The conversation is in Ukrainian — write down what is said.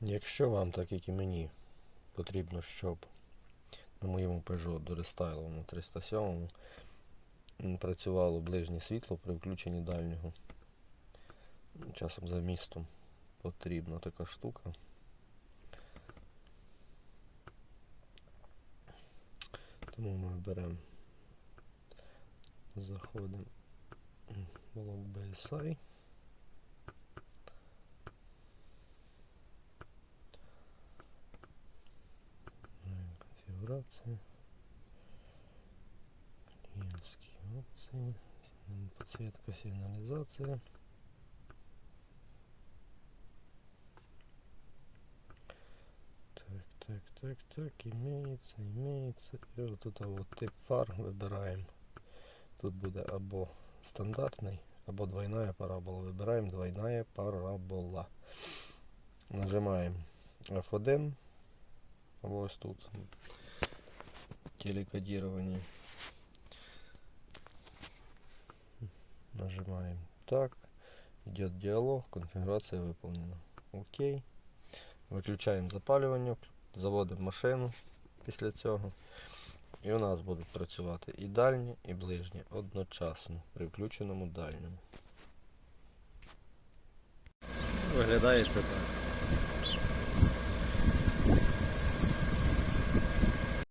Якщо вам, так як і мені, потрібно, щоб на моєму Peugeot дорестайловому 307 працювало ближнє світло при включенні дальнього, часом за містом потрібна така штука. Тому ми беремо, заходимо в блок BSI. Конфигурация. Клиентские опции. м, Подсветка, сигнализация. Так, так, так, так, имеется, имеется. І от тут вот тип фар вибираємо. Тут буде або стандартний, або двойная парабола. Вибираємо двойная парабола. Нажимаємо F1. Або ось тут телекодирование. Нажимаем так. Идет диалог, конфигурация выполнена. Окей. Виключаємо запалювання, заводимо машину після цього. І у нас будуть працювати і дальні, і ближні одночасно при включеному дальньому. Виглядає це так.